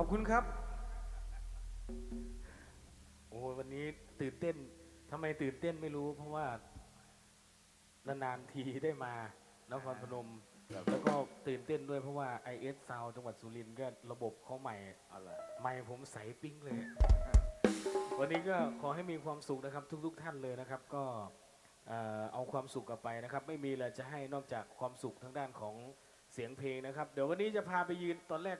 ขอบคุณครับ โอ้วันนี้ตื่นเต้นทำไมตื่นเต้นไม่รู้ เพราะว่านานๆทีได้มานครพนม แล้วก็ตื่นเต้นด้วยเพราะว่า IS Sound จังหวัดสุรินทร์ก็ระบบเขาใหม่อะไรไมค์ผมใสปิ้งเลย วันนี้ก็ขอให้มีความสุขนะครับ ทุก ๆ ท่านเลยนะครับ ก็เอ่อเอาความสุขกลับไปนะครับ ไม่มีอะไรจะให้นอกจากความสุขทางด้านของเสียงเพลงนะครับ เดี๋ยววันนี้จะพาไปยืนตอนแรก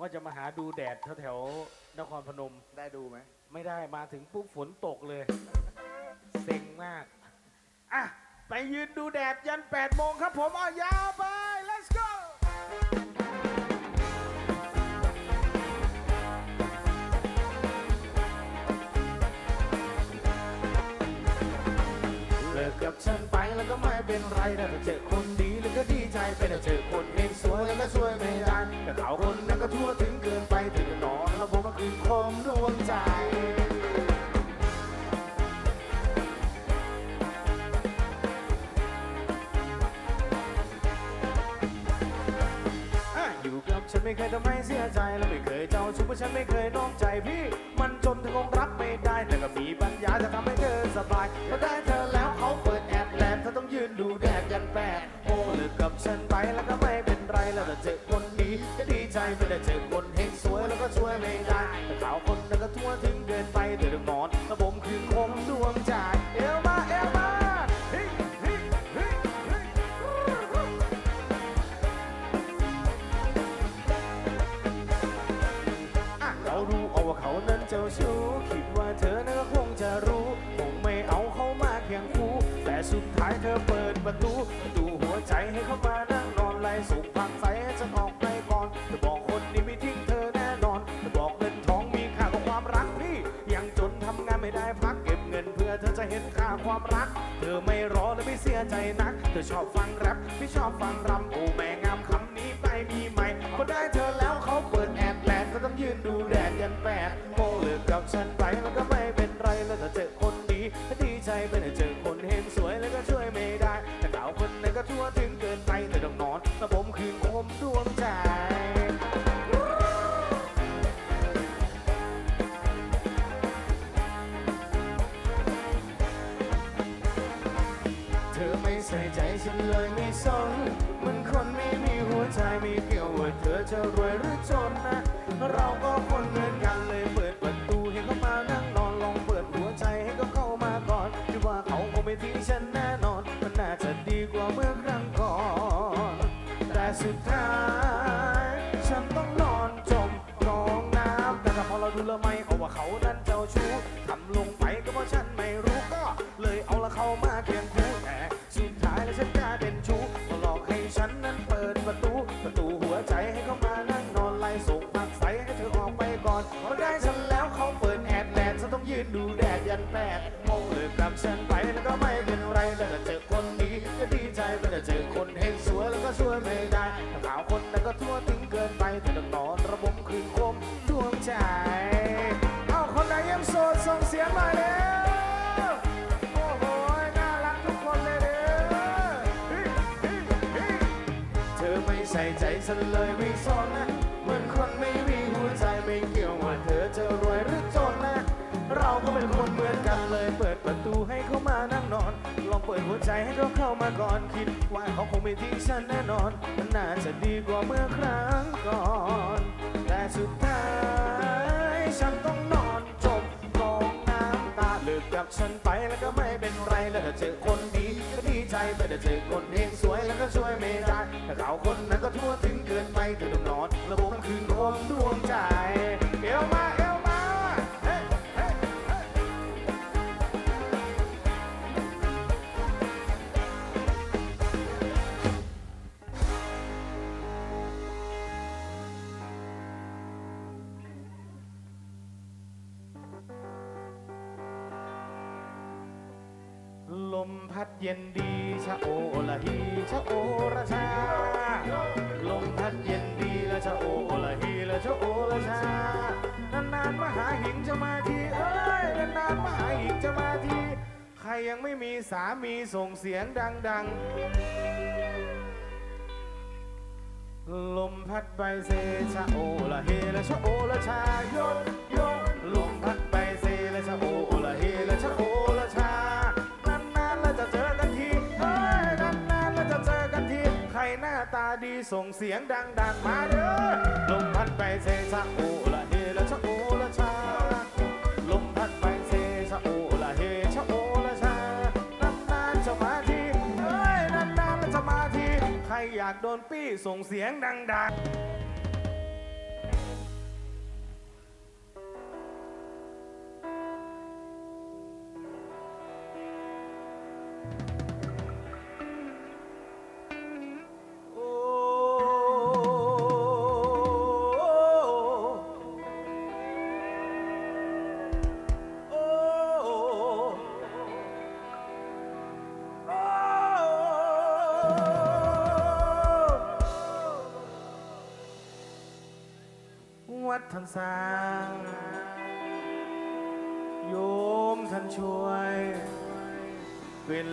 ว่าจะมาหาดูแดดแถวๆนครพนม ได้ดูไหมไม่ได้มาถึงปุ๊บฝนตกเลย เซ็งมาก อะ ไปยืนดูแดดยัน8โมงครับผมอะยาวไป let's go เลิกกับฉันไปแล้วก็ไม่เป็นไรแต่ถ้าเจอคนดีแล้วก็ดีใจไปแต่เจอคน ไม่เคยทำให้เสียใจและไม่เคยเจ้าชู้เพราะฉันไม่เคยนอกใจพี่ มันจนเธอคงรับไม่ได้ แต่ก็มีปัญญาจะทำให้เธอสบายพอได้เธอแล้วเขาเปิดแอบแลนเธอต้องยืนดูแดดยันแปดโอ้เลิกกับฉันไปแล้วก็ไม่เป็นไรแล้วแต่เจอคนดีก็ดีใจไม่ได้เจอคนเฮงสวยแล้วก็ช่วยไม่ได้แต่เขาคนนั้นก็ทั่วถึงเกินไป เจ้าชู้คิดว่าเธอนั้นก็คงจะรู้ คงไม่เอาเขามาเคียงคู่ แต่สุดท้ายเธอเปิดประตูประตูหัวใจให้เขามานั่งนอนไล่ส่งพักใสให้ฉันออกไปก่อนเธอบอกคนนี้ไม่ทิ้งเธอแน่นอนเธอบอกเงินทองมีค่ากว่าความรักพี่ ยังจนทำงานไม่ได้พักเก็บเงินเพื่อเธอจะเห็นค่าความรัก เธอไม่รอและไม่เสียใจนัก เธอชอบฟังแรปไม่ชอบฟังรำโอแมง ดีก็ดีใจไปแต่เจอคนเห็นสวยแล้วก็ช่วยไม่ได้ แต่สาวคนนั้นก็ทั่วถึงเกินไปเธอต้องนอนแล้วผมคืนคมดวงใจเธอไม่ใส่ใจฉันเลยไม่สนมันคนไม่มีหัวใจไม่เกี่ยวว่าเธอจะรวยหรือจนนะ เราก็ สุดท้าย ฉันต้องนอนจมกองน้ำแต่ถ้าพอเราดูและไม่เอาว่าเขานั้นเจ้าชู้ทำลงไปก็เพราะฉันไม่รู้ก็ เลยเอาละเขามาเคียงคู่แต่สุดท้ายแล้วฉันกลายเป็นชู้ก็หลอกให้ฉันนั้นเปิดประตู ประตูหัวใจให้เขามานั่งนอนไล่ส่งผักใสให้เธอออกไปก่อนพอได้ฉันแล้วเขาเปิดแอดแลนฉันต้องยืนดูแดดยันแปดโมงเลยกลับฉันไปแล้วก็ไม่เป็นไรแล้วแต่เจอ ก็ช่วยไม่ได้แต่สาวคนนั้นก็ทั่วถึงเกินไปเธอต้องนอนระบบคืนคมดวงใจ เอาคนไหนยังโสดส่งเสียงหน่อยเร็วโอ้โหน่ารักทุกคนเลยเด้อเธอไม่ใส่ใจฉันเลยไม่สนนะเหมือนคนไม่มีหัวใจไม่เกี่ยวว่าเธอจะรวยหรือจนนะ เราก็เป็นคนเหมือนกันเลยเปิดประตูให้เขามานั่ง ปิดหัวใจให้เขาเข้ามาก่อนคิดว่าเขาคงไม่ทิ้งฉันแน่นอน มันน่าจะดีกว่าเมื่อครั้งก่อน แต่สุดท้ายฉันต้องนอนจมกองน้ำตาเลิกกับฉันไปแล้วก็ไม่เป็นไรแล้วถ้าเจอคนดีก็ดีใจแต่เจอคนเองสวยแล้วก็ช่วยไม่ได้ถ้าเขาคน พัดเย็นดีชะโอละฮีชะโอระชา ลมพัดเย็นดีละชะโอละฮีละชะโอละชานานๆมาหาหิงจะมาทีเอ้ยนานๆมาหาหิงจะมาที ใครยังไม่มีสามีส่งเสียงดัง ๆ ลมพัดไปเซชะโอละเฮละชะโอละชาโยโยลมพัดไปเซละชะโอละเฮละชะโอ ส่งเสียงดัง ๆ มาเด้อลมพัดไปเซชะโอละเฮละชะโอละชาลมพัดไปเซชะโอละเฮชะโอละชานานๆจะมาทีเฮ้ยนานๆแล้วจะมาทีใครอยากโดนปี้ส่งเสียงดัง ๆ วัดท่านสร้าง โยมท่านช่วย เป็น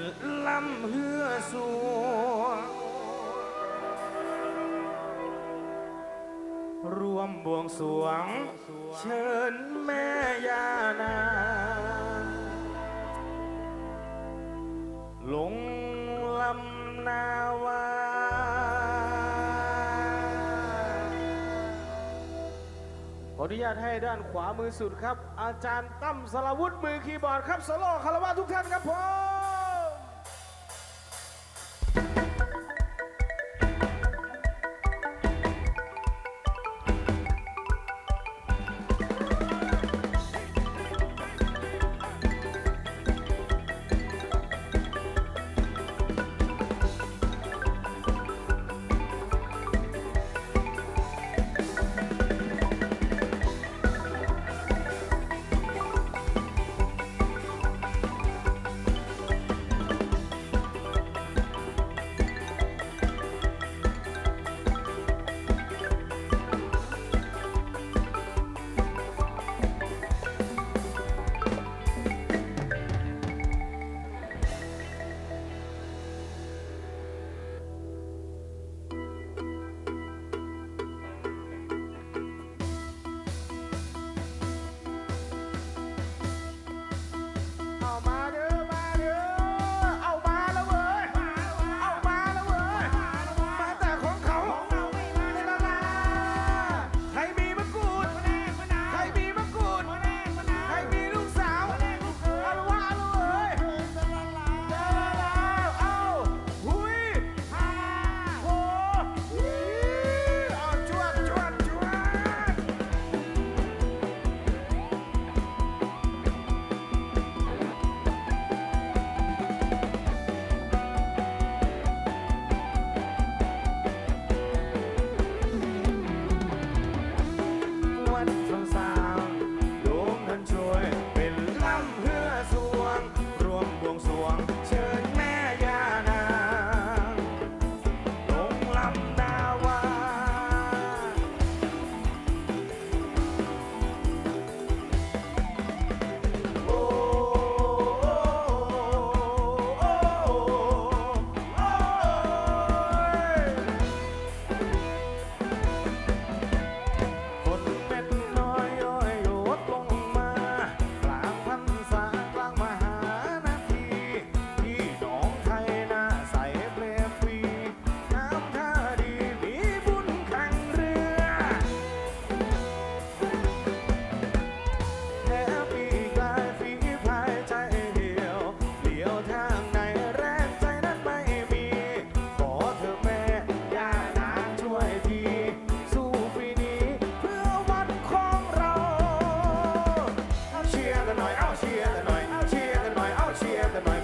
ลำเฮือสัวงรวมบวงสรวง เชิญแม่ยาน ออนุญาตให้ด้านขวามือสุดครับ อาจารย์ตั้มสรวุฒิมือคีย์บอร์ดครับสโลคารวะทุกท่านครับผม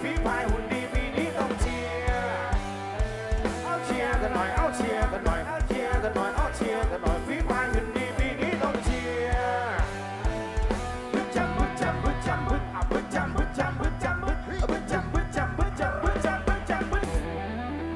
ฝีพายหุ่นดีปีนี้ต้องเชียร์เอาเชียร์กันหน่อยเอาเชียร์กันหน่อยเอาเชียร์กันหน่อยเอาเชียร์กันหน่อยฝีพาย